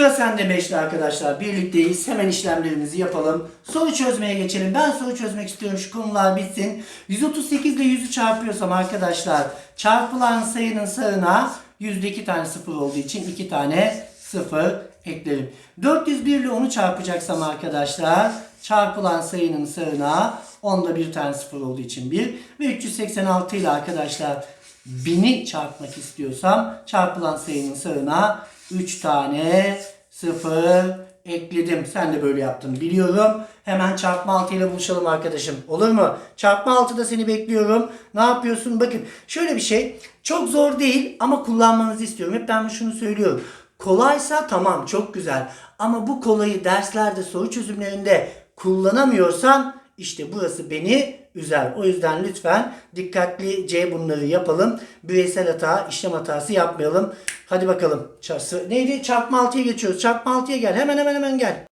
Sıra sende 5'te arkadaşlar. Birlikteyiz. Hemen işlemlerimizi yapalım. Soru çözmeye geçelim. Ben soru çözmek istiyorum. Şu konular bitsin. 138 ile 100'ü çarpıyorsam arkadaşlar çarpılan sayının sağına yüzde iki tane sıfır olduğu için iki tane sıfır eklerim. 401 ile 10'u çarpacaksam arkadaşlar çarpılan sayının sağına onda bir tane sıfır olduğu için 1 ve 386 ile arkadaşlar 1000'i çarpmak istiyorsam çarpılan sayının sağına 3 tane 0 ekledim. Sen de böyle yaptın biliyorum. Hemen çarpma 6 ile buluşalım arkadaşım. Olur mu? Çarpma 6'da seni bekliyorum. Ne yapıyorsun? Bakın şöyle bir şey. Çok zor değil ama kullanmanızı istiyorum. Hep ben şunu söylüyorum. Kolaysa tamam çok güzel. Ama bu kolayı derslerde soru çözümlerinde kullanamıyorsan işte burası beni üzer. O yüzden lütfen dikkatlice bunları yapalım. Bireysel hata, işlem hatası yapmayalım. Hadi bakalım. Neydi? Çarpma 6'ya geçiyoruz. Çarpma 6'ya gel. Hemen hemen hemen gel.